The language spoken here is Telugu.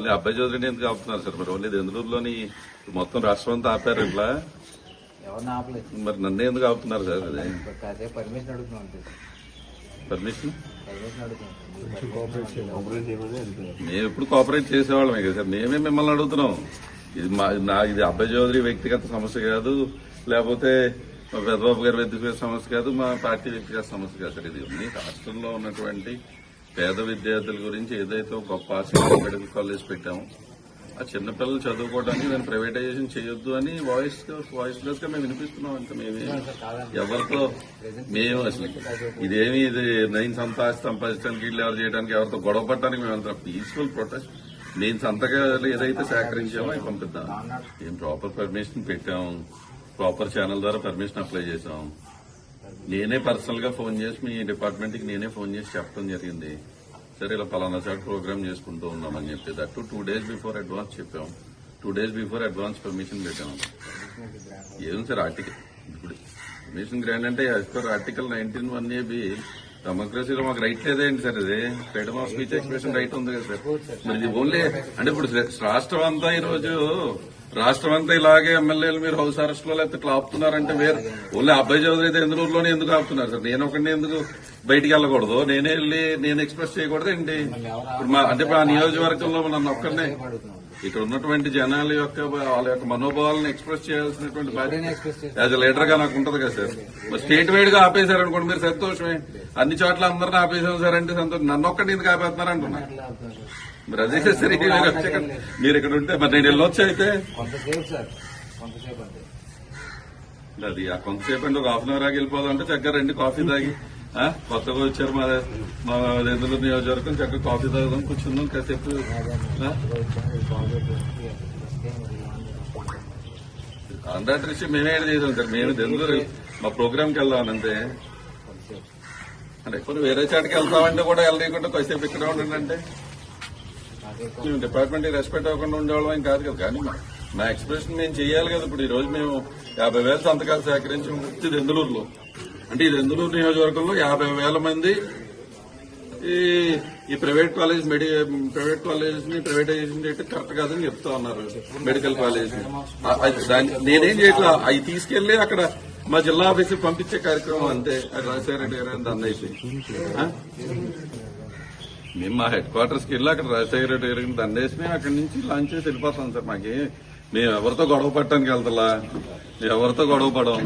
మళ్ళీ అబ్బాయి చౌదరిని ఎందుకు ఆపుతున్నారు సార్? మరి ఓన్లీ దెందులూరులోని మొత్తం రాష్ట్రం అంతా ఆపారు ఇట్లా? ఎవరిని ఆపలేదు. మరి నన్నే ఎందుకు ఆపుతున్నారు సార్ అదే? పర్మిషన్ అడుగుతున్నాం అంతే. పర్మిషన్ పర్మిషన్ అడుగుతున్నాం. మేము ఎప్పుడు కోఆపరేట్ చేసేవాళ్ళమే కదా సార్. మేమే మిమ్మల్ని అడుగుతున్నాం. ఇది మా నా ఇది అబ్బాయి చౌదరి వ్యక్తిగత సమస్య కాదు లేకపోతే మా పెద్దబాబు గారి వ్యక్తిగత సమస్య కాదు మా పార్టీ వ్యక్తిగత సమస్య కాదు సార్. ఇది ఉంది రాష్ట్రంలో ఉన్నటువంటి పేద విద్యార్థుల గురించి ఏదైతే గొప్ప ఆశ మెడికల్ కాలేజ్ పెట్టామో ఆ చిన్నపిల్లలు చదువుకోవడానికి దాన్ని ప్రైవేటైజేషన్ చేయొద్దు అని వాయిస్ వాయిస్ లెస్గా మేము వినిపిస్తున్నాం. అంత మేమే ఎవరితో మేము అసలు ఇదేమి ఇది నేను సంపాదించి సంపాదించడానికి వీళ్ళు ఎవరు చేయడానికి ఎవరితో గొడవ పడడానికి మేము అంత పీస్ఫుల్ ప్రొటెస్ట్ నేను సంతకాలు ఏదైతే సేకరించామో అవి పంపిద్దాం. మేము ప్రాపర్ పర్మిషన్ పెట్టాం. ప్రాపర్ ఛానల్ ద్వారా పర్మిషన్ అప్లై చేసాం నేనే పర్సనల్గా ఫోన్ చేసి మీ డిపార్ట్మెంట్కి నేనే ఫోన్ చేసి చెప్పడం జరిగింది. సరే ఇలా పలానా చోట ప్రోగ్రామ్ చేసుకుంటూ ఉన్నామని చెప్పి that two days before advance చెప్పాం. Two days before advance permission పెట్టాం. ఏం సార్ ఆర్టికల్ ఇప్పుడు పర్మిషన్ గ్రాండ్ అంటే as per article nineteen one AB డెమోక్రసీలో మాకు రైట్ లేదేంటి సార్ ఇది. Freedom of speech expression right ఉంది కదా సార్. మరి ఇది ఓన్లీ అంటే ఇప్పుడు రాష్ట్రం అంతా ఈ రోజు రాష్ట్రం అంతా ఇలాగే ఎమ్మెల్యేలు మీరు హౌస్ అరెస్ట్లో లేకపోతే ఇట్లా ఆపుతున్నారంటే వేరు. ఓన్లీ అబ్బాయి చౌదరి అయితే ఎందులోనే ఎందుకు ఆపుతున్నారు సార్? నేను ఒకటి ఎందుకు బయటికి వెళ్ళకూడదు? నేనే వెళ్ళి నేను ఎక్స్ప్రెస్ చేయకూడదు ఏంటి ఇప్పుడు మా అంటే మా నియోజకవర్గంలో నన్ను ఒక్కరినే ఇక్కడ ఉన్నటువంటి జనాల యొక్క వాళ్ళ యొక్క మనోభావాలను ఎక్స్ప్రెస్ చేయాల్సినటువంటి బాధ్యత యాజ్ లీడర్గా నాకు ఉంటది కదా సార్. స్టేట్ వైడ్గా ఆపేశారు అనుకోండి మీరు సంతోషమే. అన్ని చోట్ల అందరిని ఆపేసాం సార్ అంటే సంతోషం. నన్ను ఒక్కటి ఎందుకు ఆపేస్తున్నారు అంటున్నా. మరి అదే సరే మీరు ఇక్కడ ఉంటే మరి నేను వెళ్ళొచ్చు అయితే? అది ఆ కొంతసేపు అంటే ఒక హాఫ్ అన్ అవర్ ఆగి వెళ్ళిపోదాం అంటే చక్కగా రండి కాఫీ తాగి కొత్తగా వచ్చారు మా మా ఎందులో నియోజకవర్గం చక్కగా కాఫీ తాగుదాం కూర్చుందాం కాసేపు. కాంట్రాక్టర్ కాంట్రాక్ట్ మేమే చేసాం సార్. మేము దెందూరు మా ప్రోగ్రామ్కి వెళ్దాం అంతే అంటే ఇప్పుడు వేరే చాటుకి వెళ్తామంటే కూడా వెళ్ళకుండా కొద్దిసేపు ఇక్కడ ఉండండి అంటే. మేము డిపార్ట్మెంట్ రెస్పెక్ట్ అవ్వకుండా ఉండేవాళ్ళం ఏం కాదు కదా. కానీ మా- ఎక్స్ప్రెషన్ మేము చేయాలి కదా. ఇప్పుడు ఈ రోజు మేము యాభై వేల సంతకాలు సేకరించి ఇది దెందులూరులో అంటే ఇది ఎందులూరు నియోజకవర్గంలో? యాభై వేల మంది ఈ ఈ ప్రైవేట్ కాలేజ్ మెడి ప్రైవేట్ కాలేజ్ని ప్రైవేటైజేషన్ చేయటం కరెక్ట్ కాదని చెప్తా ఉన్నారు. Medical college. నేనేం చేయట్లా? అవి తీసుకెళ్ళి అక్కడ మా జిల్లా ఆఫీస్ పంపించే కార్యక్రమం అంతే. అది రాజశేఖర రెడ్డి గారు దాన్ని అయితే మేము మా హెడ్ క్వార్టర్స్కి వెళ్ళి అక్కడ రాజశేఖర రెడ్డి గారికి దండేసి మేము అక్కడి నుంచి లాంచ్ చేసి వెళ్ళిపోతాం సార్ మాకి. మేము ఎవరితో గొడవ పట్టడానికి వెళ్తలా? ఎవరితో గొడవ పడం